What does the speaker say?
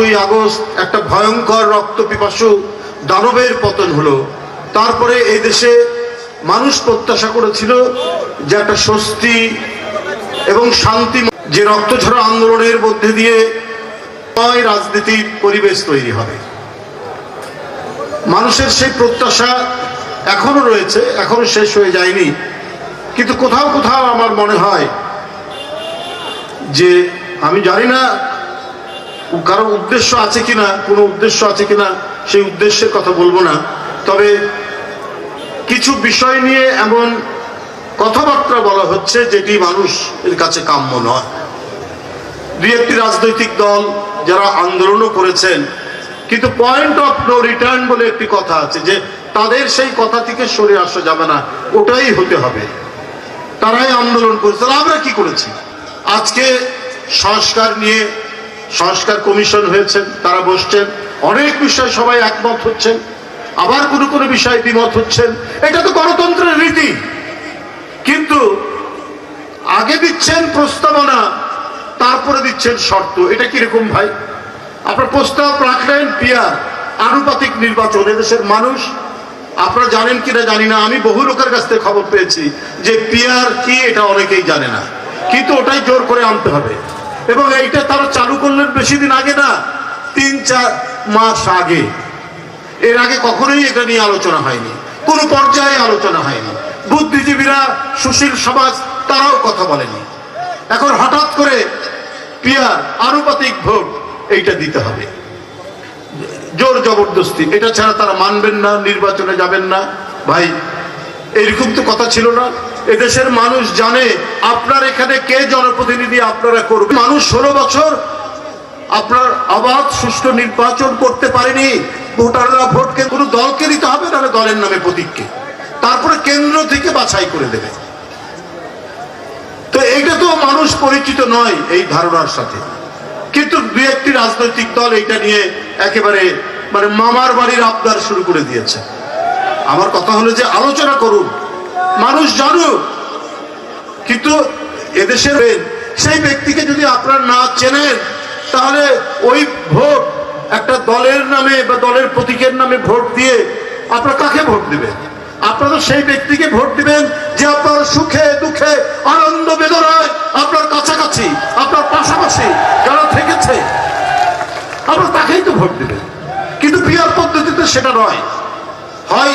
পাঁচই আগস্ট একটা ভয়ঙ্কর রক্ত পিপাসু দানবের পতন হলো। তারপরে এই দেশে মানুষ প্রত্যাশা করেছিল যে একটা স্বস্তি এবং শান্তি যে রক্তঝরা আন্দোলনের মধ্যে দিয়ে নয় রাজনীতির পরিবেশ তৈরি হবে। মানুষের সেই প্রত্যাশা এখনও রয়েছে, এখনও শেষ হয়ে যায়নি। কিন্তু কোথাও কোথাও আমার মনে হয় যে, আমি জানি না কারও উদ্দেশ্য আছে কিনা, কোনো উদ্দেশ্য আছে কিনা, সেই উদ্দেশ্যের কথা বলব না। তবে কিছু বিষয় নিয়ে এমন কথাবার্তা বলা হচ্ছে যেটি মানুষের কাছে কাম্য নয়। দুই একটি রাজনৈতিক দল যারা আন্দোলনও করেছেন, কিন্তু পয়েন্ট অফ নো রিটার্ন বলে একটি কথা আছে যে তাদের সেই কথা থেকে সরে আসা যাবে না, ওটাই হতে হবে। তারাই আন্দোলন করেছে। আমরা কি করেছি? আজকে সংস্কার নিয়ে সংস্কার কমিশন হয়েছেন, তারা বসছেন, অনেক বিষয় সবাই একমত হচ্ছেন, আবার কোনো কোনো বিষয়ে দ্বিমত হচ্ছেন। এটা তো গণতন্ত্রের রীতি। কিন্তু আগে দিচ্ছেন প্রস্তাবনা, তারপরে দিচ্ছেন শর্ত। এটা কীরকম ভাই? আপনার প্রস্তাব রাখলেন পিয়ার, আনুপাতিক নির্বাচন, এদেশের মানুষ। আপনারা জানেন কিনা জানি না, আমি বহু লোকের কাছ থেকে খবর পেয়েছি যে পিয়ার কি, এটা অনেকেই জানে না। কিন্তু ওটাই জোর করে আনতে হবে। এবং এইটা তারা চালু করলেন বেশি দিন আগে না, তিন চার মাস আগে। এর আগে কখনোই এটা নিয়ে আলোচনা হয়নি, কোনো পর্যায়ে আলোচনা হয়নি। বুদ্ধিজীবীরা, সুশীল সমাজ, তারাও কথা বলেনি। এখন হঠাৎ করে পিয়ার আনুপাতিক ভোট এইটা দিতে হবে। জোর জবরদস্তি, এটা ছাড়া তারা মানবেন না, নির্বাচনে যাবেন না। ভাই এরকম তো কথা ছিল না। এদেশের মানুষ জানে আপনার এখানে কে জনপ্রতিনিধি আপনারা করবেন মানুষ ষোলো বছর আপনার অবাধ সুষ্ঠু নির্বাচন করতে পারেনি, ভোটাররা ভোটকে কোনো দলকে দিতে হবে, নাহলে দলের নামে প্রতীককে। তারপরে কেন্দ্র থেকে বাছাই করে দেবে। তো এইটা তো মানুষ পরিচিত নয় এই ধারণার সাথে। কিন্তু দুই একটি রাজনৈতিক দল এইটা নিয়ে একেবারে মানে মামার বাড়ির আবদার শুরু করে দিয়েছে। আমার কথা হলো যে আলোচনা করুন। মানুষ জানুক। কিন্তু এদেশের সেই ব্যক্তিকে যদি আপনারা না চেনেন, তাহলে ওই ভোট একটা দলের নামে বা দলের প্রতীকের নামে ভোট দিয়ে আপনারা কাকে ভোট দিবেন? আপনারা সেই ব্যক্তিকে ভোট দিবেন যে আপনার সুখে, দুঃখে, আনন্দ, বেদনায় আপনার কাছাকাছি, আপনার পাশাপাশি যারা থেকেছে, আপনারা তাকেই তো ভোট দিবেন। কিন্তু পিয়ার পদ্ধতিতে সেটা নয়। হয়